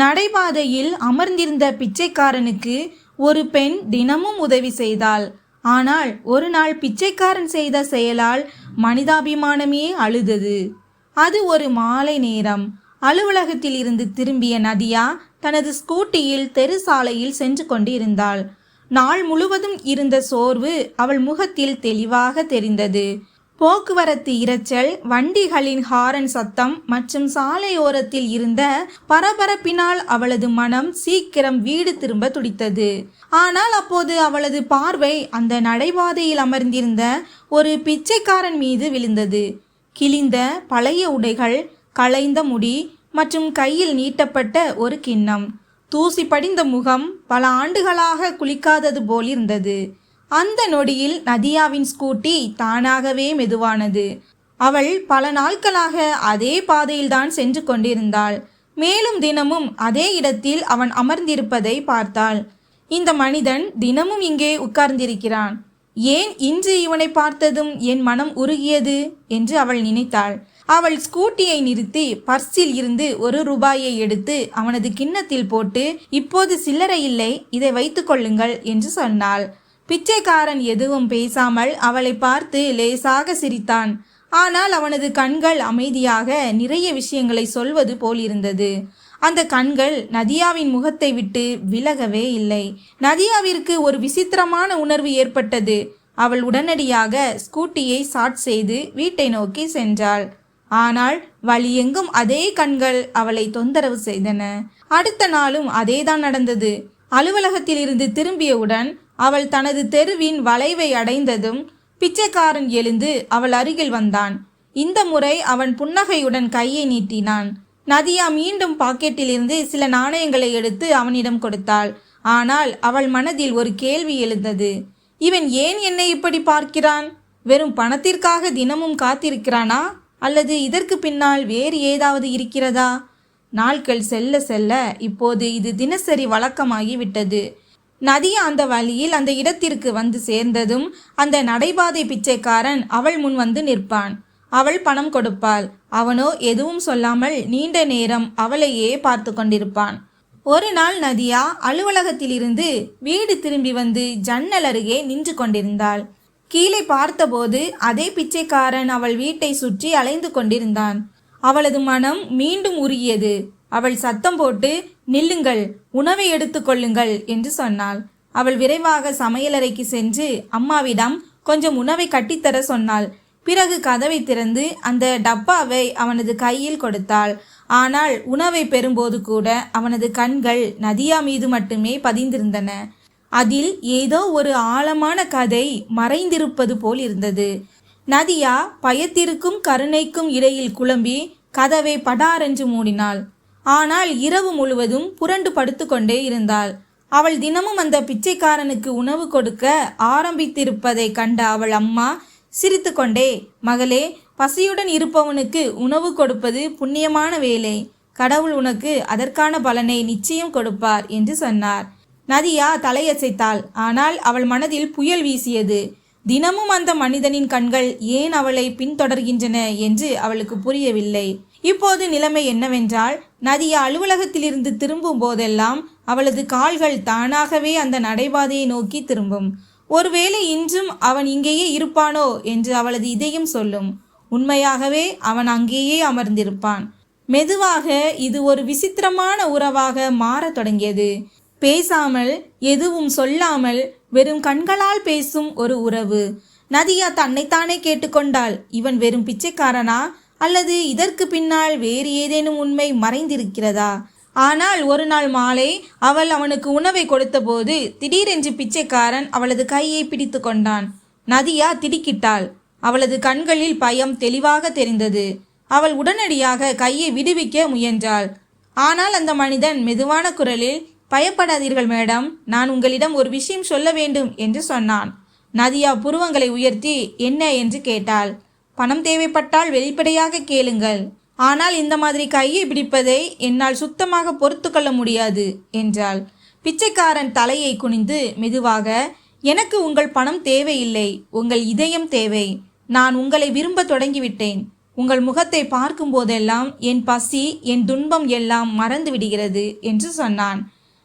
நடைபாதையில் அமர்ந்திருந்த பிச்சைக்காரனுக்கு ஒரு பெண் தினமும் உதவி செய்தாள். ஆனால் ஒரு நாள் பிச்சைக்காரன் செய்த செயலால் மனிதாபிமானமே அழுதது. அது ஒரு மாலை நேரம். அலுவலகத்தில் இருந்து திரும்பிய நதியா தனது ஸ்கூட்டியில் தெரு சாலையில் சென்று கொண்டிருந்தாள். நாள் முழுவதும் இருந்த சோர்வு அவள் முகத்தில் தெளிவாக தெரிந்தது. போக்குவரத்து இரைச்சல் வண்டிகளின் ஹாரன் சத்தம் மற்றும் சாலையோரத்தில் இருந்த பரபரப்பினால் அவளது மனம் சீக்கிரம் வீடு திரும்ப துடித்தது. ஆனால் அப்போது அவளது பார்வை அந்த நடைபாதையில் அமர்ந்திருந்த ஒரு பிச்சைக்காரன் மீது விழுந்தது. கிழிந்த பழைய உடைகள் களைந்த முடி மற்றும் கையில் நீட்டப்பட்ட ஒரு கிண்ணம். தூசி படிந்த முகம் பல ஆண்டுகளாக குளிக்காதது போல் இருந்தது அந்த நொடியில் நதியாவின் ஸ்கூட்டி தானாகவே மெதுவானது. அவள் பல நாட்களாக அதே பாதையில்தான் சென்று கொண்டிருந்தாள். மேலும் தினமும் அதே இடத்தில் அவன் அமர்ந்திருப்பதை பார்த்தாள். இந்த மனிதன் தினமும் இங்கே உட்கார்ந்திருக்கிறான். ஏன் இன்று இவனை பார்த்ததும் என் மனம் உருகியது? என்று அவள் நினைத்தாள். அவள் ஸ்கூட்டியை நிறுத்தி பர்ஸில் இருந்து ஒரு ரூபாயை எடுத்து அவனது கிண்ணத்தில் போட்டு இப்போது சில்லறை இல்லை இதை வைத்துக்கொள்ளுங்கள் என்று சொன்னாள். பிச்சைக்காரன் எதுவும் பேசாமல் அவளை பார்த்து லேசாக சிரித்தான். ஆனால் அவனது கண்கள் அமைதியாக நிறைய விஷயங்களை சொல்வது போலிருந்தது. அந்த கண்கள் நதியாவின் முகத்தை விட்டு விலகவே இல்லை. நதியாவிற்கு ஒரு விசித்திரமான உணர்வு ஏற்பட்டது. அவள் உடனடியாக ஸ்கூட்டியை சாட் செய்து வீட்டை நோக்கி சென்றாள். ஆனால் வழியெங்கும் அதே கண்கள் அவளை தொந்தரவு செய்தன. அடுத்த நாளும் அதேதான் நடந்தது. அலுவலகத்திலிருந்து திரும்பியவுடன் அவள் தனது தெருவின் வளைவை அடைந்ததும் பிச்சைக்காரன் எழுந்து அவள் அருகில் வந்தான். இந்த முறை அவன் புன்னகையுடன் கையை நீட்டினான். நதியா மீண்டும் பாக்கெட்டிலிருந்து சில நாணயங்களை எடுத்து அவனிடம் கொடுத்தாள். ஆனால் அவள் மனதில் ஒரு கேள்வி எழுந்தது. இவன் ஏன் என்னை இப்படி பார்க்கிறான்? வெறும் பணத்திற்காக தினமும் காத்திருக்கிறானா? அல்லது இதற்கு பின்னால் வேறு ஏதாவது இருக்கிறதா? நாட்கள் செல்ல செல்ல இப்போது இது தினசரி வழக்கமாகி விட்டது நதி அந்த வழியில் அந்த இடத்திற்கு வந்து சேர்ந்ததும் அந்த நடைபாதை பிச்சைக்காரன் அவள் முன் வந்து நிற்பான். அவள் பணம் கொடுப்பாள். அவனோ எதுவும் சொல்லாமல் நீண்ட நேரம் அவளையே பார்த்து கொண்டிருப்பான். ஒரு நாள் நதியா அலுவலகத்திலிருந்து வீடு திரும்பி வந்து ஜன்னல் அருகே நின்று கொண்டிருந்தாள். கீழே பார்த்தபோது அதே பிச்சைக்காரன் அவள் வீட்டை சுற்றி அலைந்து கொண்டிருந்தான். அவளது மனம் மீண்டும் உருகியது. அவள் சத்தம் போட்டு நில்லுங்கள் உணவை எடுத்துக்கொள்ளுங்கள் என்று சொன்னாள். அவள் விரைவாக சமையலறைக்கு சென்று அம்மாவிடம் கொஞ்சம் உணவை கட்டித்தர சொன்னாள். பிறகு கதவை திறந்து அந்த டப்பாவை அவனது கையில் கொடுத்தாள். ஆனால் உணவை பெறும்போது கூட அவனது கண்கள் நதியா மீது மட்டுமே பதிந்திருந்தன. அதில் ஏதோ ஒரு ஆழமான கதை மறைந்திருப்பது போல் இருந்தது. நதியா பயத்திற்கும் கருணைக்கும் இடையில் குழம்பி கதவை படாரென்று மூடினாள். ஆனால் இரவு முழுவதும் புரண்டு படுத்துக்கொண்டே இருந்தாள். அவள் தினமும் அந்த பிச்சைக்காரனுக்கு உணவு கொடுக்க ஆரம்பித்திருப்பதை கண்ட அவள் அம்மா சிரித்துக்கொண்டே மகளே பசியுடன் இருப்பவனுக்கு உணவு கொடுப்பது புண்ணியமான வேலை. கடவுள் உனக்கு அதற்கான பலனை நிச்சயம் கொடுப்பார் என்று சொன்னார். நதியா தலையசைத்தாள். ஆனால் அவள் மனதில் புயல் வீசியது. தினமும் அந்த மனிதனின் கண்கள் ஏன் அவளை பின்தொடர்கின்றன என்று அவளுக்கு புரியவில்லை. இப்போது நிலைமை என்னவென்றால் நதியா அலுவலகத்திலிருந்து திரும்பும் போதெல்லாம் அவளது கால்கள் தானாகவே அந்த நடைபாதையை நோக்கி திரும்பும். ஒருவேளை இன்றும் அவன் இங்கேயே இருப்பானோ என்று அவளது இதயம் சொல்லும். உண்மையாகவே அவன் அங்கேயே அமர்ந்திருப்பான். மெதுவாக இது ஒரு விசித்திரமான உறவாக மாறத் தொடங்கியது. பேசாமல் எதுவும் சொல்லாமல் வெறும் கண்களால் பேசும் ஒரு உறவு. நதியா தன்னைத்தானே கேட்டுக்கொண்டாள். இவன் வெறும் பிச்சைக்காரனா? அல்லது இதற்கு பின்னால் வேறு ஏதேனும் உண்மை மறைந்திருக்கிறதா? ஆனால் ஒரு நாள் மாலை அவள் அவனுக்கு உணவை கொடுத்தபோது திடீரென்று பிச்சைக்காரன் அவளது கையை பிடித்து கொண்டான். நதியா திடுக்கிட்டாள். அவளது கண்களில் பயம் தெளிவாக தெரிந்தது. அவள் உடனடியாக கையை விடுவிக்க முயன்றாள். ஆனால் அந்த மனிதன் மெதுவான குரலில் பயப்படாதீர்கள் மேடம் நான் உங்களிடம் ஒரு விஷயம் சொல்ல வேண்டும் என்று சொன்னான். நதியா புருவங்களை உயர்த்தி என்ன? என்று கேட்டாள். பணம் தேவைப்பட்டால் வெளிப்படையாக கேளுங்கள். ஆனால் இந்த மாதிரி கையை பிடிப்பதை என்னால் சுத்தமாக பொறுத்து கொள்ள முடியாது என்றாள். பிச்சைக்காரன் தலையை குனிந்து மெதுவாக எனக்கு உங்கள் பணம் தேவையில்லை. உங்கள் இதயம் தேவை. நான் உங்களை விரும்ப தொடங்கிவிட்டேன். உங்கள் முகத்தை பார்க்கும் போதெல்லாம் என் பசி என் துன்பம் எல்லாம் மறந்து விடுகிறது என்று சொன்னான்.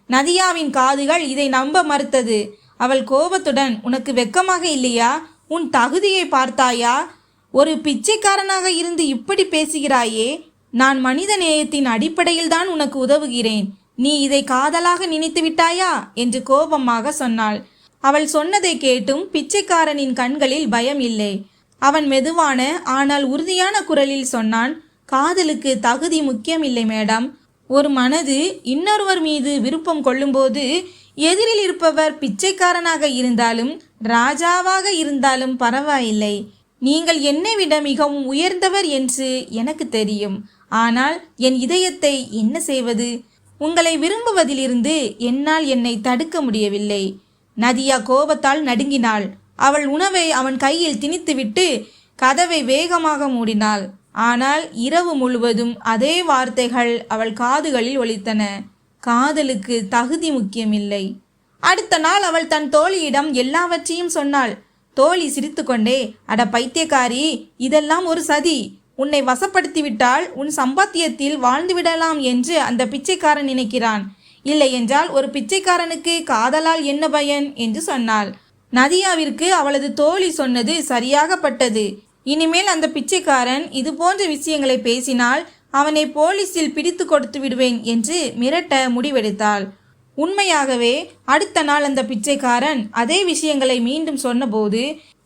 நதியாவின் காதுகள் இதை நம்ப மறுத்தது. அவள் கோபத்துடன் உனக்கு வெக்கமாக இல்லையா? உன் தகுதியை பார்த்தாயா? ஒரு பிச்சைக்காரனாக இருந்து இப்படி பேசுகிறாயே? நான் மனித நேயத்தின் அடிப்படையில் தான் உனக்கு உதவுகிறேன். நீ இதை காதலாக நினைத்து விட்டாயா? என்று கோபமாக சொன்னாள். அவள் சொன்னதை கேட்டும் பிச்சைக்காரனின் கண்களில் பயம் இல்லை. அவன் மெதுவான ஆனால் உறுதியான குரலில் சொன்னான் காதலுக்கு தகுதி முக்கியமில்லை மேடம். ஒரு மனது இன்னொருவர் மீது விருப்பம் கொள்ளும்போது எதிரில் இருப்பவர் பிச்சைக்காரனாக இருந்தாலும் ராஜாவாக இருந்தாலும் பரவாயில்லை. நீங்கள் என்னை விட மிகவும் உயர்ந்தவர் என்று எனக்கு தெரியும். ஆனால் என் இதயத்தை என்ன செய்வது? உங்களை விரும்புவதிலிருந்து என்னால் என்னை தடுக்க முடியவில்லை. நதியா கோபத்தால் நடுங்கினாள். அவள் உணவை அவன் கையில் திணித்துவிட்டு கதவை வேகமாக மூடினாள். ஆனால் இரவு முழுவதும் அதே வார்த்தைகள் அவள் காதுகளில் ஒலித்தன. காதலுக்கு தகுதி முக்கியமில்லை. அடுத்த நாள் அவள் தன் தோழியிடம் எல்லாவற்றையும் சொன்னாள். தோழி சிரித்துக்கொண்டே அட பைத்தியக்காரி இதெல்லாம் ஒரு சதி. உன்னை வசப்படுத்திவிட்டால் உன் சம்பாத்தியத்தில் வாழ்ந்துவிடலாம் என்று அந்த பிச்சைக்காரன் நினைக்கிறான். இல்லை என்றால் ஒரு பிச்சைக்காரனுக்கு காதலால் என்ன பயன்? என்று சொன்னாள். நதியாவிற்கு அவளது தோழி சொன்னது சரியாகப்பட்டது. இனிமேல் அந்த பிச்சைக்காரன் இது போன்ற விஷயங்களை பேசினால் அவனை போலீஸில் பிடித்து கொடுத்து விடுவேன் என்று மிரட்ட முடிவெடுத்தாள். உண்மையாகவே அடுத்த நாள் அந்த பிச்சைக்காரன் அதே விஷயங்களை மீண்டும் சொன்னபோது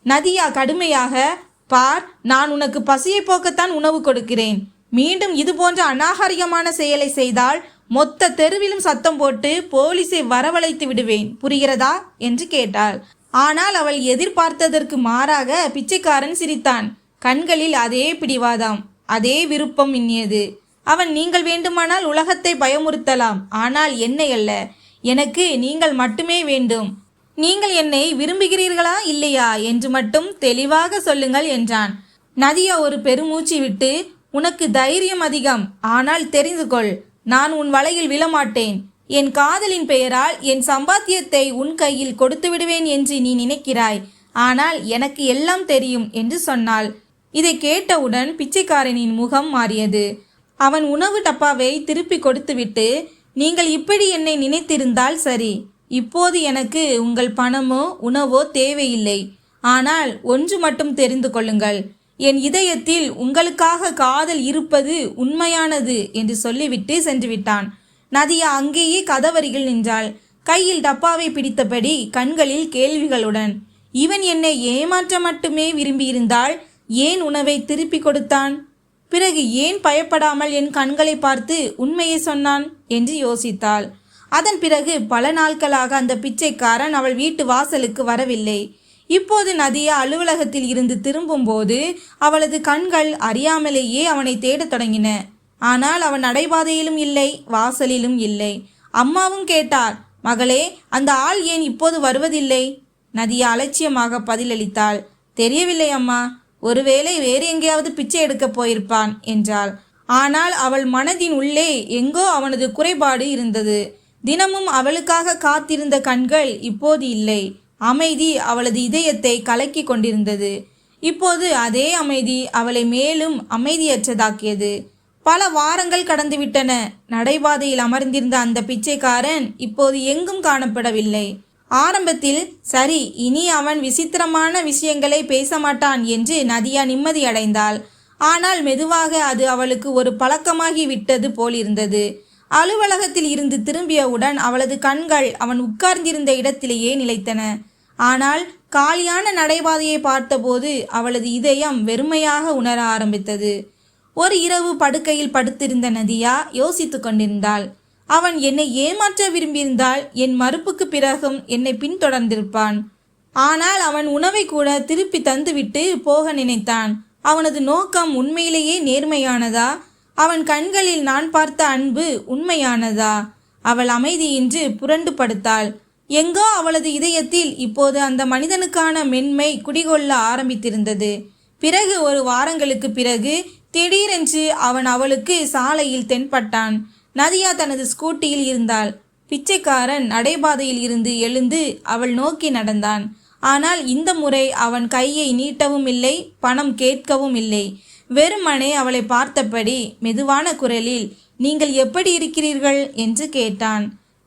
நதியா கடுமையாக பார் நான் உனக்கு பசியை போக்கத்தான் உணவு கொடுக்கிறேன். மீண்டும் இது போன்ற அநாகரிகமான செயலை செய்தால் மொத்த தெருவிலும் சத்தம் போட்டு போலீஸை வரவழைத்து விடுவேன். புரிகிறதா? என்று கேட்டாள். ஆனால் அவள் எதிர்பார்த்ததற்கு மாறாக பிச்சைக்காரன் சிரித்தான். கண்களில் அதே பிடிவாதாம் அதே விருப்பம் மின்னியது. அவன் நீங்கள் வேண்டுமானால் உலகத்தை பயமுறுத்தலாம். ஆனால் என்னை அல்ல. எனக்கு நீங்கள் மட்டுமே வேண்டும். நீங்கள் என்னை விரும்புகிறீர்களா இல்லையா என்று மட்டும் தெளிவாக சொல்லுங்கள் என்றான். நதியா ஒரு பெருமூச்சு விட்டு உனக்கு தைரியம் அதிகம். ஆனால் தெரிந்து கொள் நான் உன் வலையில் விழமாட்டேன். என் காதலின் பெயரால் என் சம்பாத்தியத்தை உன் கையில் கொடுத்து விடுவேன் என்று நீ நினைக்கிறாய். ஆனால் எனக்கு எல்லாம் தெரியும் என்று சொன்னாள். இதை கேட்டவுடன் பிச்சைக்காரனின் முகம் மாறியது. அவன் உணவு டப்பாவை திருப்பி கொடுத்துவிட்டு நீங்கள் இப்படி என்னை நினைத்திருந்தால் சரி. இப்போது எனக்கு உங்கள் பணமோ உணவோ தேவையில்லை. ஆனால் ஒன்று மட்டும் தெரிந்து கொள்ளுங்கள். என் இதயத்தில் உங்களுக்காக காதல் இருப்பது உண்மையானது என்று சொல்லிவிட்டு சென்று விட்டான் நதியா அங்கேயே கதவருகில் நின்றாள். கையில் டப்பாவை பிடித்தபடி கண்களில் கேள்விகளுடன் இவன் என்னை ஏமாற்ற மட்டுமே விரும்பியிருந்தால் ஏன் உணவை திருப்பி கொடுத்தான்? பிறகு ஏன் பயப்படாமல் என் கண்களை பார்த்து உண்மையை சொன்னான் என்று யோசித்தாள். அதன் பிறகு பல நாட்களாக அந்த பிச்சைக்காரன் அவள் வீட்டு வாசலுக்கு வரவில்லை. இப்போது நதியா அலுவலகத்தில் இருந்து திரும்பும்போது அவளது கண்கள் அறியாமலேயே அவனை தேடத் தொடங்கின. ஆனால் அவன் நடைபாதையிலும் இல்லை வாசலிலும் இல்லை. அம்மாவும் கேட்டார் மகளே அந்த ஆள் ஏன் இப்போது வருவதில்லை? நதியா அலட்சியமாக பதிலளித்தாள் தெரியவில்லை அம்மா. ஒருவேளை வேறு எங்கேயாவது பிச்சை எடுக்கப் போயிருப்பான் என்றாள். ஆனால் அவள் மனதின் உள்ளே எங்கோ அவனது குறைபாடு இருந்தது. தினமும் அவளுக்காக காத்திருந்த கண்கள் இப்போது இல்லை. அமைதி அவளது இதயத்தை கலக்கி கொண்டிருந்தது. இப்போது அதே அமைதி அவளை மேலும் அமைதியற்றதாக்கியது. பல வாரங்கள் கடந்துவிட்டன நடைபாதையில் அமர்ந்திருந்த அந்த பிச்சைக்காரன் இப்போது எங்கும் காணப்படவில்லை. ஆரம்பத்தில் சரி இனி அவன் விசித்திரமான விஷயங்களை பேச மாட்டான் என்று நதியா நிம்மதியடைந்தாள். ஆனால் மெதுவாக அது அவளுக்கு ஒரு பழக்கமாகி விட்டது போலிருந்தது. அலுவலகத்தில் இருந்து திரும்பியவுடன் அவளது கண்கள் அவன் உட்கார்ந்திருந்த இடத்திலேயே நிலைத்தன. ஆனால் காலியான நடைபாதையை பார்த்தபோது அவளது இதயம் வெறுமையாக உணர ஆரம்பித்தது. ஒரு இரவு படுக்கையில் படுத்திருந்த நதியா யோசித்துக் கொண்டிருந்தாள். அவன் என்னை ஏமாற்ற விரும்பியிருந்தால் என் மறுப்புக்கு பிறகும் என்னை பின்தொடர்ந்திருப்பான். ஆனால் அவன் உணவை கூட திருப்பி தந்துவிட்டு போக நினைத்தான். அவனது நோக்கம் உண்மையிலேயே நேர்மையானதா? அவன் கண்களில் நான் பார்த்த அன்பு உண்மையானதா? அவள் அமைதியின்றி புரண்டு படுத்தாள். எங்கோ அவளது இதயத்தில் இப்போது அந்த மனிதனுக்கான மென்மை குடிகொள்ள ஆரம்பித்திருந்தது. பிறகு ஒரு வாரங்களுக்கு பிறகு திடீரென்று அவன் அவளுக்கு சாலையில் தென்பட்டான். நதியா தனது ஸ்கூட்டியில் இருந்தாள். பிச்சைக்காரன் நடைபாதையில் இருந்து எழுந்து அவள் நோக்கி நடந்தான். ஆனால் இந்த முறை அவன் கையை நீட்டவும் இல்லை பணம் கேட்கவும் இல்லை. வெறுமனே அவளை பார்த்தபடி மெதுவான குரலில் நீங்கள் எப்படி இருக்கிறீர்கள்? என்று கேட்டான்.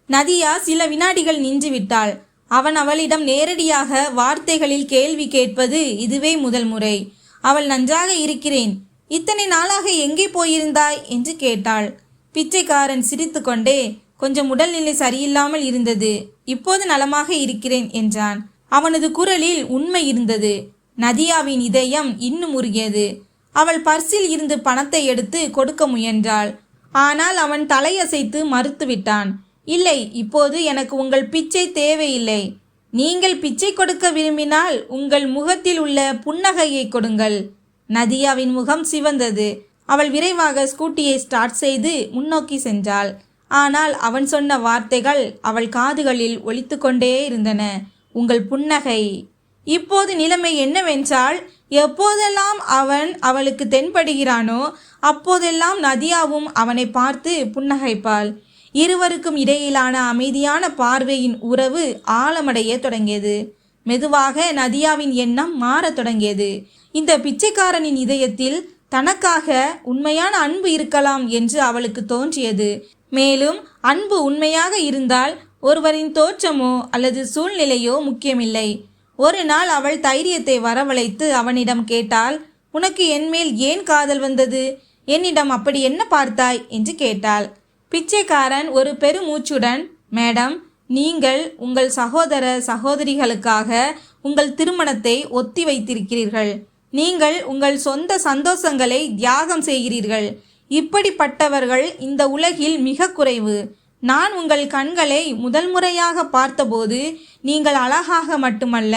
நதியா சில வினாடிகள் நின்று விட்டாள். அவன் அவளிடம் நேரடியாக வார்த்தைகளில் கேள்வி கேட்பது இதுவே முதல் முறை. அவள் நன்றாக இருக்கிறேன். இத்தனை நாளாக எங்கே போயிருந்தாய்? என்று கேட்டாள். பிச்சைக்காரன் சிரித்துக்கொண்டே கொஞ்சம் உடல்நிலை சரியில்லாமல் இருந்தது. இப்போது நலமாக இருக்கிறேன் என்றான். அவனது குரலில் உண்மை இருந்தது. நதியாவின் இதயம் இன்னும் உருகியது. அவள் பர்சில் இருந்து பணத்தை எடுத்து கொடுக்க முயன்றாள். ஆனால் அவன் தலையசைத்து மறுத்துவிட்டான் இல்லை இப்போது எனக்கு உங்கள் பிச்சை தேவையில்லை. நீங்கள் பிச்சை கொடுக்க விரும்பினால் உங்கள் முகத்தில் உள்ள புன்னகையை கொடுங்கள். நதியாவின் முகம் சிவந்தது. அவள் விரைவாக ஸ்கூட்டியை ஸ்டார்ட் செய்து முன்னோக்கி சென்றாள். ஆனால் அவன் சொன்ன வார்த்தைகள் அவள் காதுகளில் ஒலித்து கொண்டே இருந்தன. உங்கள் புன்னகை. இப்போது நிலைமை என்னவென்றால் எப்போதெல்லாம் அவன் அவளுக்கு தென்படுகிறானோ அப்போதெல்லாம் நதியாவும் அவனை பார்த்து புன்னகைப்பாள். இருவருக்கும் இடையிலான அமைதியான பார்வையின் உறவு ஆழமடைய தொடங்கியது. மெதுவாக நதியாவின் எண்ணம் மாறத் தொடங்கியது. இந்த பிச்சைக்காரனின் இதயத்தில் தனக்காக உண்மையான அன்பு இருக்கலாம் என்று அவளுக்கு தோன்றியது. மேலும் அன்பு உண்மையாக இருந்தால் ஒருவரின் தோற்றமோ அல்லது சூழ்நிலையோ முக்கியமில்லை. ஒரு நாள் அவள் தைரியத்தை வரவழைத்து அவனிடம் கேட்டால் உனக்கு என்மேல் ஏன் காதல் வந்தது? என்னிடம் அப்படி என்ன பார்த்தாய்? என்று கேட்டாள். பிச்சைக்காரன் ஒரு பெருமூச்சுடன் மேடம் நீங்கள் உங்கள் சகோதர சகோதரிகளுக்காக உங்கள் திருமணத்தை ஒத்தி வைத்திருக்கிறீர்கள் நீங்கள் உங்கள் சொந்த சந்தோஷங்களை தியாகம் செய்கிறீர்கள். இப்படிப்பட்டவர்கள் இந்த உலகில் மிக குறைவு. நான் உங்கள் கண்களை முதல் முறையாக பார்த்தபோது நீங்கள் அழகாக மட்டுமல்ல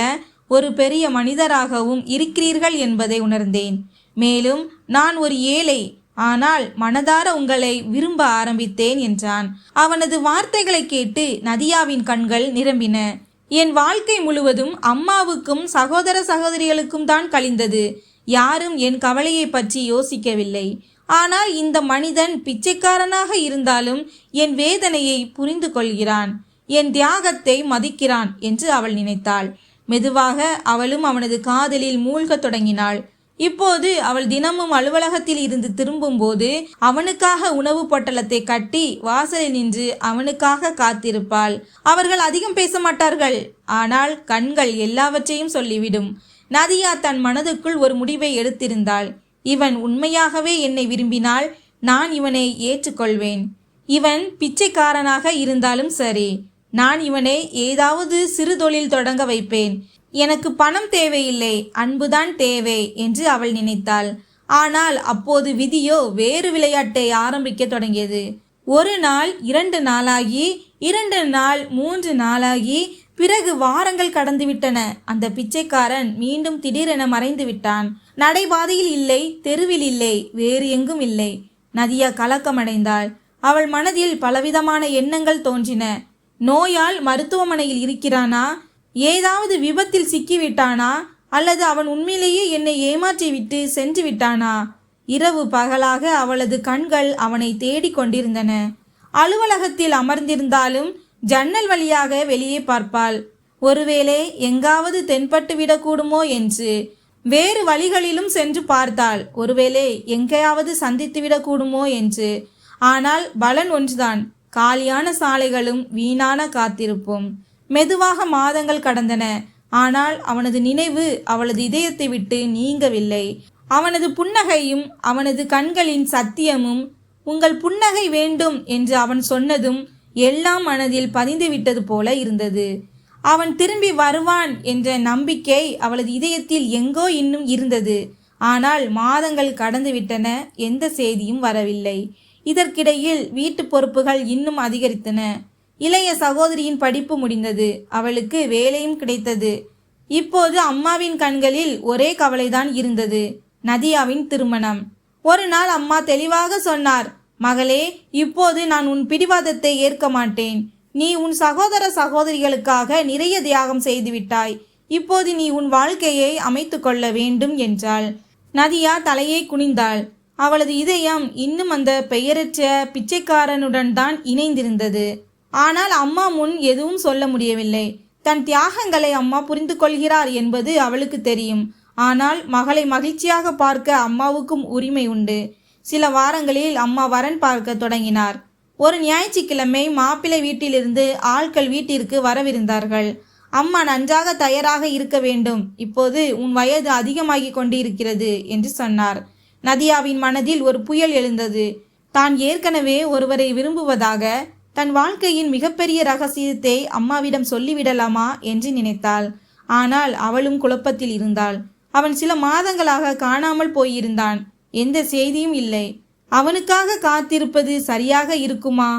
ஒரு பெரிய மனிதராகவும் இருக்கிறீர்கள் என்பதை உணர்ந்தேன். மேலும் நான் ஒரு ஏழை ஆனால் மனதார உங்களை விரும்ப ஆரம்பித்தேன் என்றான். அவனது வார்த்தைகளை கேட்டு நதியாவின் கண்கள் நிரம்பின. என் வாழ்க்கை முழுவதும் அம்மாவுக்கும் சகோதர சகோதரிகளுக்கும் தான் கழிந்தது. யாரும் என் கவலையை பற்றி யோசிக்கவில்லை. ஆனால் இந்த மனிதன் பிச்சைக்காரனாக இருந்தாலும் என் வேதனையை புரிந்து கொள்கிறான். என் தியாகத்தை மதிக்கிறான் என்று அவள் நினைத்தாள். மெதுவாக அவளும் அவனது காதலில் மூழ்கத் தொடங்கினாள். இப்போது அவள் தினமும் அலுவலகத்தில் இருந்து திரும்பும்போது அவனுக்காக உணவு பொட்டலத்தை கட்டி வாசலில் நின்று அவனுக்காக காத்திருப்பாள். அவர்கள் அதிகம் பேச மாட்டார்கள். ஆனால் கண்கள் எல்லாவற்றையும் சொல்லிவிடும். நதியா தன் மனதுக்குள் ஒரு முடிவை எடுத்திருந்தாள். இவன் உண்மையாகவே என்னை விரும்பினால் நான் இவனை ஏற்றுக்கொள்வேன். இவன் பிச்சைக்காரனாக இருந்தாலும் சரி. நான் இவனை ஏதாவது சிறு தொழில் தொடங்க வைப்பேன். எனக்கு பணம் தேவையில்லை அன்புதான் தேவை என்று அவள் நினைத்தாள். ஆனால் அப்போது விதியோ வேறு விளையாட்டை ஆரம்பிக்க தொடங்கியது. ஒரு நாள் இரண்டு நாளாகி இரண்டு நாள் மூன்று நாளாகி பிறகு வாரங்கள் கடந்துவிட்டன. அந்த பிச்சைக்காரன் மீண்டும் திடீரென மறைந்து விட்டான். நடைபாதையில் இல்லை தெருவில் இல்லை வேறு எங்கும் இல்லை. நதியா கலக்கமடைந்தாள். அவள் மனதில் பலவிதமான எண்ணங்கள் தோன்றின. நோயால் மருத்துவமனையில் இருக்கிறானா? ஏதாவது விபத்தில் சிக்கிவிட்டானா? அல்லது அவன் உண்மையிலேயே என்னை ஏமாற்றிவிட்டு சென்று விட்டானா இரவு பகலாக அவளது கண்கள் அவனை தேடிக் கொண்டிருந்தன. அலுவலகத்தில் அமர்ந்திருந்தாலும் ஜன்னல் வழியாக வெளியே பார்ப்பாள். ஒருவேளை எங்காவது தென்பட்டு விடக்கூடுமோ என்று வேறு வழிகளிலும் சென்று பார்த்தாள். ஒருவேளை எங்கேயாவது சந்தித்து விடக்கூடுமோ என்று. ஆனால் பலன் ஒன்றுதான். காலியான சாலைகளும் வீணான காத்திருப்பும். மெதுவாக மாதங்கள் கடந்தன. ஆனால் அவனது நினைவு அவளது இதயத்தை விட்டு நீங்கவில்லை. அவனது புன்னகையும் அவனது கண்களின் சத்தியமும் உங்கள் புன்னகை வேண்டும் என்று அவன் சொன்னதும் எல்லாம் மனதில் பதிந்துவிட்டது போல இருந்தது. அவன் திரும்பி வருவான் என்ற நம்பிக்கை அவளது இதயத்தில் எங்கோ இன்னும் இருந்தது. ஆனால் மாதங்கள் கடந்துவிட்டன எந்த செய்தியும் வரவில்லை. இதற்கிடையில் வீட்டு பொறுப்புகள் இன்னும் அதிகரித்தன. இளைய சகோதரியின் படிப்பு முடிந்தது. அவளுக்கு வேலையும் கிடைத்தது. இப்போது அம்மாவின் கண்களில் ஒரே கவலைதான் இருந்தது. நதியாவின் திருமணம். ஒரு நாள் அம்மா தெளிவாக சொன்னார் மகளே இப்போது நான் உன் பிடிவாதத்தை ஏற்க மாட்டேன். நீ உன் சகோதர சகோதரிகளுக்காக நிறைய தியாகம் செய்துவிட்டாய். இப்போது நீ உன் வாழ்க்கையை அமைத்து கொள்ள வேண்டும் என்றாள். நதியா தலையை குனிந்தாள். அவளது இதயம் இன்னும் அந்த பெயரற்ற பிச்சைக்காரனுடன் தான் இணைந்திருந்தது. ஆனால் அம்மா முன் எதுவும் சொல்ல முடியவில்லை. தன் தியாகங்களை அம்மா புரிந்து கொள்கிறார் என்பது அவளுக்கு தெரியும். ஆனால் மகளை மகிழ்ச்சியாக பார்க்க அம்மாவுக்கும் உரிமை உண்டு. சில வாரங்களில் அம்மா வரன் பார்க்க தொடங்கினார். ஒரு ஞாயிற்றுக்கிழமை மாப்பிள்ளை வீட்டிலிருந்து ஆட்கள் வீட்டிற்கு வரவிருந்தார்கள். அம்மா நன்றாக தயாராக இருக்க வேண்டும். இப்போது உன் வயது அதிகமாகி கொண்டிருக்கிறது என்று சொன்னார். நதியாவின் மனதில் ஒரு புயல் எழுந்தது. தான் ஏற்கனவே ஒருவரை விரும்புவதாக தன் வாழ்க்கையின் மிகப்பெரிய ரகசியத்தை அம்மாவிடம் சொல்லிவிடலாமா என்று நினைத்தாள். ஆனால் அவளும் குழப்பத்தில் இருந்தாள். அவன் சில மாதங்களாக காணாமல் போயிருந்தான். எந்த செய்தியும் இல்லை. அவனுக்காக காத்திருப்பது சரியாக இருக்குமா?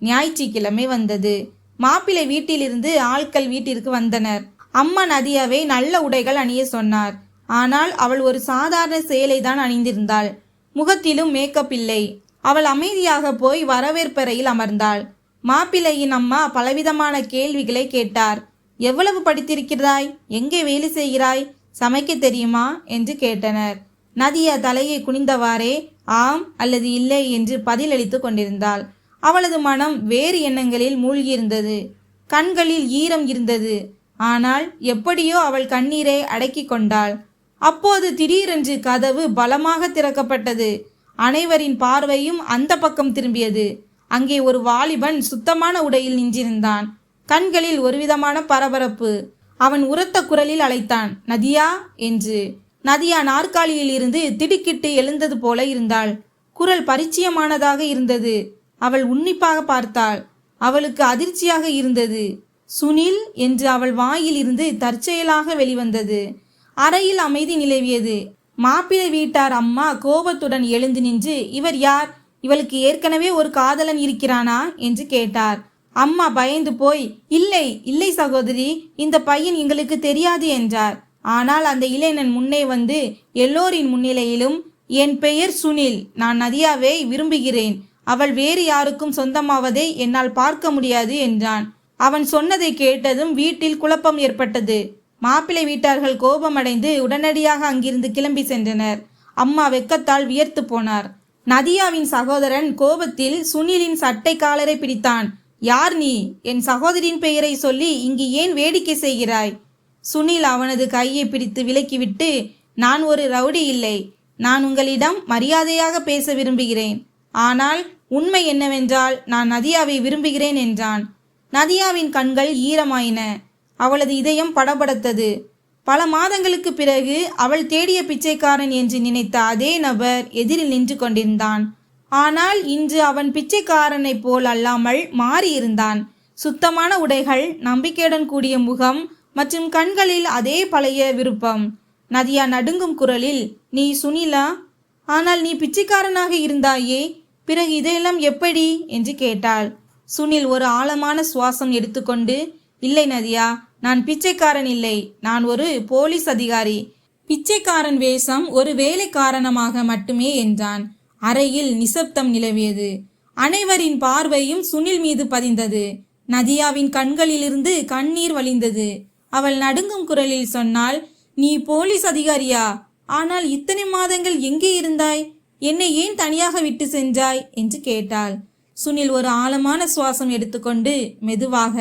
ஞாயிற்றுக்கிழமை வந்தது. மாப்பிள்ளை வீட்டிலிருந்து ஆட்கள் வீட்டிற்கு வந்தனர். அம்மா நதியாவை நல்ல உடைகள் அணிய சொன்னார். ஆனால் அவள் ஒரு சாதாரண செயலை தான் அணிந்திருந்தாள். முகத்திலும் மேக்கப் இல்லை. அவள் அமைதியாக போய் வரவேற்பறையில் அமர்ந்தாள். மாப்பிள்ளையின் அம்மா பலவிதமான கேள்விகளை கேட்டார். எவ்வளவு படித்திருக்கிறாய்? எங்கே வேலை செய்கிறாய்? சமைக்க தெரியுமா? என்று கேட்டனர். நதியா தலையை குனிந்தவாறே ஆம் அல்லது இல்லை? என்று பதிலளித்து கொண்டிருந்தாள். அவளது மனம் வேறு எண்ணங்களில் மூழ்கியிருந்தது. கண்களில் ஈரம் இருந்தது. ஆனால் எப்படியோ அவள் கண்ணீரை அடக்கிக் கொண்டாள். அப்போது திடீரென்று கதவு பலமாக திறக்கப்பட்டது. அனைவரின் பார்வையும் அந்த பக்கம் திரும்பியது. அங்கே ஒரு வாலிபன் சுத்தமான உடையில் நின்றிருந்தான். கண்களில் ஒருவிதமான பரபரப்பு. அவன் உரத்த குரலில் அழைத்தான் நதியா? என்று. நதியா நாற்காலியில் இருந்து திடுக்கிட்டு எழுந்தது போல இருந்தாள். குரல் பரிச்சயமானதாக இருந்தது. அவள் உன்னிப்பாக பார்த்தாள். அவளுக்கு அதிர்ச்சியாக இருந்தது. சுனில் என்று அவள் வாயில் இருந்து தற்செயலாக வெளிவந்தது. அறையில் அமைதி நிலவியது. மாப்பிள்ளை வீட்டார் அம்மா கோபத்துடன் எழுந்து நின்று இவர் யார்? இவளுக்கு ஏற்கனவே ஒரு காதலன் இருக்கிறானா? என்று கேட்டார். அம்மா பயந்து போய் இல்லை இல்லை சகோதரி இந்த பையன் எங்களுக்கு தெரியாது என்றார். ஆனால் அந்த இளைஞன் முன்னே வந்து எல்லோரின் முன்னிலையிலும் என் பெயர் சுனில். நான் நதியாவை விரும்புகிறேன். அவள் வேறு யாருக்கும் சொந்தமாவதை என்னால் பார்க்க முடியாது என்றான். அவன் சொன்னதை கேட்டதும் வீட்டில் குழப்பம் ஏற்பட்டது. மாப்பிள்ளை வீட்டார்கள் கோபமடைந்து உடனடியாக அங்கிருந்து கிளம்பி சென்றனர். அம்மா வெக்கத்தால் வியர்த்து போனார். நதியாவின் சகோதரன் கோபத்தில் சுனிலின் சட்டை காலரை பிடித்தான். யார் நீ? என் சகோதரின் பெயரை சொல்லி இங்கு ஏன் வேடிக்கை செய்கிறாய்? சுனில் அவனது கையை பிடித்து விலக்கிவிட்டு நான் ஒரு ரவுடி இல்லை. நான் உங்களிடம் மரியாதையாக பேச விரும்புகிறேன். ஆனால் உண்மை என்னவென்றால் நான் நதியாவை விரும்புகிறேன் என்றான். நதியாவின் கண்கள் ஈரமாயின. அவளது இதயம் படபடத்தது. பல மாதங்களுக்கு பிறகு அவள் தேடிய பிச்சைக்காரன் என்று நினைத்த அதே நபர் எதிரில் நின்று கொண்டிருந்தான். ஆனால் இன்று அவன் பிச்சைக்காரனைப் போல் அல்லாமல் மாறியிருந்தான். சுத்தமான உடைகள் நம்பிக்கையுடன் கூடிய முகம் மற்றும் கண்களில் அதே பழைய விருப்பம். நதியா நடுங்கும் குரலில் நீ சுனிலா? ஆனால் நீ பிச்சைக்காரனாக இருந்தாயே? பிறகு இதையெல்லாம் எப்படி? என்று கேட்டாள். சுனில் ஒரு ஆழமான சுவாசம் எடுத்துக்கொண்டு இல்லை நதியா நான் பிச்சைக்காரன் இல்லை. நான் ஒரு போலீஸ் அதிகாரி. பிச்சைக்காரன் வேஷம் ஒரு வேலை காரணமாக மட்டுமே என்றான். அறையில் நிசப்தம் நிலவியது. அனைவரின் பார்வையும் சுனில் மீது பதிந்தது. நதியாவின் கண்களிலிருந்து கண்ணீர் வழிந்தது. அவள் நடுங்கும் குரலில் சொன்னால் நீ போலீஸ் அதிகாரியா? ஆனால் இத்தனை மாதங்கள் எங்கே இருந்தாய்? என்னை ஏன் தனியாக விட்டு சென்றாய்? என்று கேட்டாள். சுனில் ஒரு ஆழமான சுவாசம் எடுத்துக்கொண்டு மெதுவாக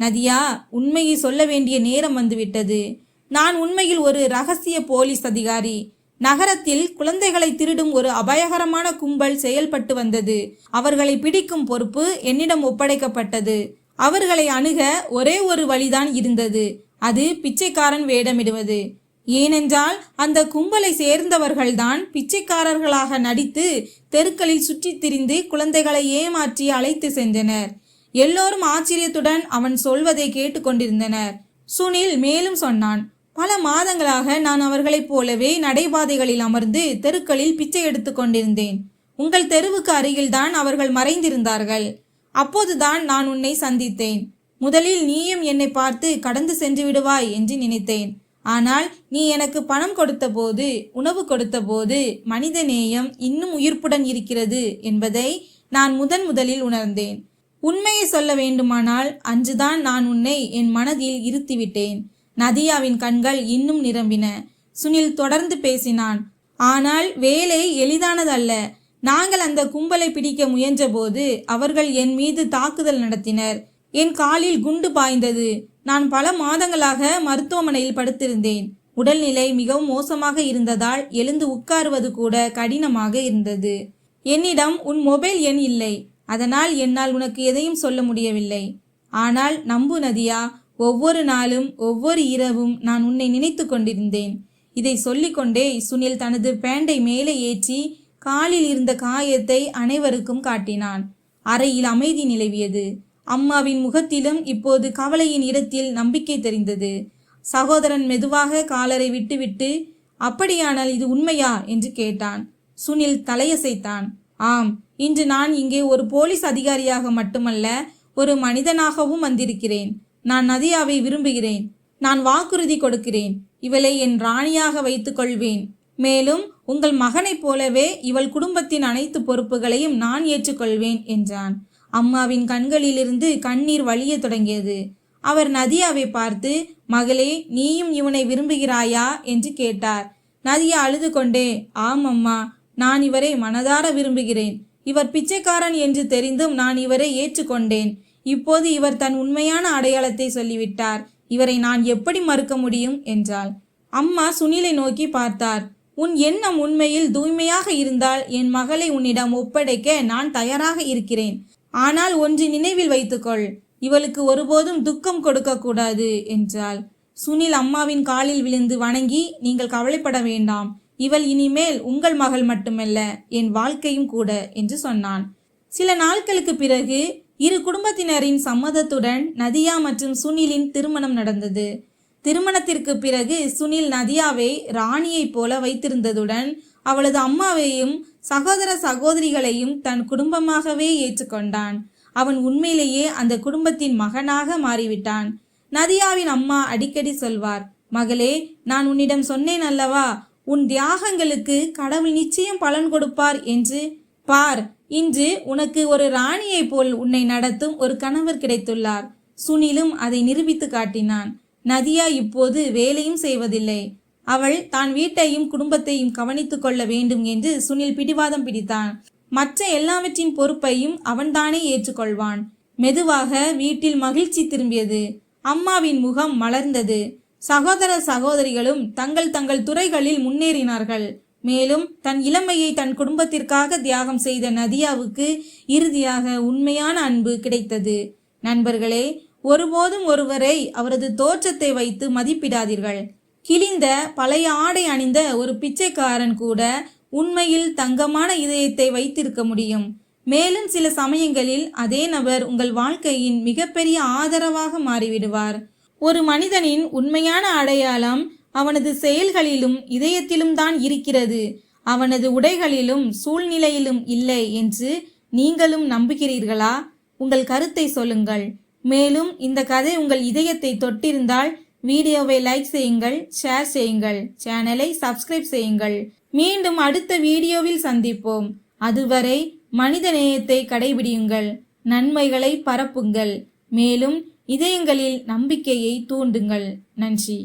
நதியா உண்மையை சொல்ல வேண்டிய நேரம் வந்துவிட்டது. நான் உண்மையில் ஒரு ரகசிய போலீஸ் அதிகாரி. நகரத்தில் குழந்தைகளை திருடும் ஒரு அபாயகரமான கும்பல் செயல்பட்டு வந்தது. அவர்களை பிடிக்கும் பொறுப்பு என்னிடம் ஒப்படைக்கப்பட்டது. அவர்களை அணுக ஒரே ஒரு வழிதான் இருந்தது. அது பிச்சைக்காரன் வேடமிடுவது. ஏனென்றால் அந்த கும்பலை சேர்ந்தவர்கள்தான் பிச்சைக்காரர்களாக நடித்து தெருக்களில் சுற்றித் திரிந்து குழந்தைகளை ஏமாற்றி அழைத்து சென்றனர். எல்லோரும் ஆச்சரியத்துடன் அவன் சொல்வதை கேட்டுக்கொண்டிருந்தனர் சுனில் மேலும் சொன்னான் பல மாதங்களாக நான் அவர்களைப் போலவே நடைபாதைகளில் அமர்ந்து தெருக்களில் பிச்சை எடுத்து கொண்டிருந்தேன். உங்கள் தெருவுக்கு அருகில்தான் அவர்கள் மறைந்திருந்தார்கள். அப்போதுதான் நான் உன்னை சந்தித்தேன். முதலில் நீயும் என்னை பார்த்து கடந்து சென்று விடுவாய் என்று நினைத்தேன். ஆனால் நீ எனக்கு பணம் கொடுத்தபோது உணவு கொடுத்தபோது மனித நேயம் இன்னும் உயிர்ப்புடன் இருக்கிறது என்பதை நான் முதன் முதலில் உணர்ந்தேன். உண்மையை சொல்ல வேண்டுமானால் அன்றுதான் நான் உன்னை என் மனதில் இருத்திவிட்டேன். நதியாவின் கண்கள் இன்னும் நிரம்பின. சுனில் தொடர்ந்து பேசினான். ஆனால் வேலை எளிதானதல்ல. நாங்கள் அந்த கும்பலை பிடிக்க முயன்றபோது அவர்கள் என் மீது தாக்குதல் நடத்தினர். என் காலில் குண்டு பாய்ந்தது. நான் பல மாதங்களாக மருத்துவமனையில் படுத்திருந்தேன். உடல்நிலை மிகவும் மோசமாக இருந்ததால் எழுந்து உட்காருவது கூட கடினமாக இருந்தது. என்னிடம் உன் மொபைல் எண் இல்லை. அதனால் என்னால் உனக்கு எதையும் சொல்ல முடியவில்லை. ஆனால் நம்பு நதியா ஒவ்வொரு நாளும் ஒவ்வொரு இரவும் நான் உன்னை நினைத்து கொண்டிருந்தேன். இதை சொல்லிக்கொண்டே சுனில் தனது பேண்டை மேலே ஏற்றி காலில் இருந்த காயத்தை அனைவருக்கும் காட்டினான். அறையில் அமைதி நிலவியது. அம்மாவின் முகத்திலும் இப்போது கவலையின் இடத்தில் நம்பிக்கை தெரிந்தது. சகோதரன் மெதுவாக காலரை விட்டுவிட்டு அப்படியானால் இது உண்மையா? என்று கேட்டான். சுனில் தலையசைத்தான். ஆம் இன்று நான் இங்கே ஒரு போலீஸ் அதிகாரியாக மட்டுமல்ல ஒரு மனிதனாகவும் வந்திருக்கிறேன். நான் நதியாவை விரும்புகிறேன். நான் வாக்குறுதி கொடுக்கிறேன். இவளை என் ராணியாக வைத்துக் கொள்வேன் மேலும் உங்கள் மகனைப் போலவே இவள் குடும்பத்தின் அனைத்து பொறுப்புகளையும் நான் ஏற்றுக்கொள்வேன் என்றான். அம்மாவின் கண்களிலிருந்து கண்ணீர் வழிய தொடங்கியது. அவர் நதியாவை பார்த்து மகளே நீயும் இவனை விரும்புகிறாயா? என்று கேட்டார். நதியா அழுது கொண்டே ஆம் அம்மா. நான் இவரை மனதார விரும்புகிறேன். இவர் பிச்சைக்காரன் என்று தெரிந்தும் நான் இவரை ஏற்றுக்கொண்டேன். இப்போது இவர் தன் உண்மையான அடையாளத்தை சொல்லிவிட்டார். இவரை நான் எப்படி மறுக்க முடியும்? என்றாள். அம்மா சுனிலை நோக்கி பார்த்தார். உன் எண்ணம் உண்மையில் தூய்மையாக இருந்தால் என் மகளை உன்னிடம் ஒப்படைக்க நான் தயாராக இருக்கிறேன். ஆனால் ஒன்று நினைவில் வைத்துக்கொள். இவளுக்கு ஒருபோதும் துக்கம் கொடுக்கக்கூடாது என்றாள். சுனில் அம்மாவின் காலில் விழுந்து வணங்கி நீங்கள் கவலைப்பட வேண்டாம். இவள் இனிமேல் உங்கள் மகள் மட்டுமல்ல என் வாழ்க்கையும் கூட என்று சொன்னான். சில நாட்களுக்கு பிறகு இரு குடும்பத்தினரின் சம்மதத்துடன் நதியா மற்றும் சுனிலின் திருமணம் நடந்தது. திருமணத்திற்கு பிறகு சுனில் நதியாவை ராணியைப் போல வைத்திருந்ததுடன் அவளது அம்மாவையும் சகோதர சகோதரிகளையும் தன் குடும்பமாகவே ஏற்றுக்கொண்டான். அவன் உண்மையிலேயே அந்த குடும்பத்தின் மகனாக மாறிவிட்டான். நதியாவின் அம்மா அடிக்கடி சொல்வார் மகளே நான் உன்னிடம் சொன்னேன் அல்லவா? உன் தியாகங்களுக்கு கடவுள் நிச்சயம் பலன் கொடுப்பார் என்று பார். இன்று உனக்கு ஒரு ராணியைப் போல் உன்னை நடத்தும் ஒரு கணவர் கிடைத்துள்ளார். சுனிலும் அதை நிரூபித்து காட்டினான். நதியா இப்போது வேலையும் செய்வதில்லை. அவள் தான் வீட்டையும் குடும்பத்தையும் கவனித்துக் கொள்ள வேண்டும் என்று சுனில் பிடிவாதம் பிடித்தான். மற்ற எல்லாவற்றின் பொறுப்பையும் அவன்தானே ஏற்றுக்கொள்வான். மெதுவாக வீட்டில் மகிழ்ச்சி திரும்பியது. அம்மாவின் முகம் மலர்ந்தது. சகோதர சகோதரிகளும் தங்கள் தங்கள் துறைகளில் முன்னேறினார்கள். மேலும் தன் இளமையை தன் குடும்பத்திற்காக தியாகம் செய்த நதியாவுக்கு இறுதியாக உண்மையான அன்பு கிடைத்தது. நண்பர்களே ஒருபோதும் ஒருவரை அவரது தோற்றத்தை வைத்து மதிப்பிடாதீர்கள். கிழிந்த பழைய ஆடை அணிந்த ஒரு பிச்சைக்காரன் கூட உண்மையில் தங்கமான இதயத்தை வைத்திருக்க முடியும். மேலும் சில சமயங்களில் அதே நபர் உங்கள் வாழ்க்கையின் மிகப்பெரிய ஆதரவாக மாறிவிடுவார். ஒரு மனிதனின் உண்மையான அடையாளம் அவனது செயல்களிலும் இதயத்திலும் தான் இருக்கிறது. அவனது உடைகளிலும் சூழ்நிலையிலும் இல்லை என்று நீங்களும் நம்புகிறீர்களா? உங்கள் கருத்தை சொல்லுங்கள். மேலும் இந்த கதை உங்கள் இதயத்தை தொட்டிருந்தால் வீடியோவை லைக் செய்யுங்கள் ஷேர் செய்யுங்கள் சேனலை சப்ஸ்கிரைப் செய்யுங்கள். மீண்டும் அடுத்த வீடியோவில் சந்திப்போம். அதுவரை மனித நேயத்தை கடைபிடியுங்கள். நன்மைகளை பரப்புங்கள். மேலும் இதயங்களில் நம்பிக்கையை தூண்டுங்கள். நன்றி.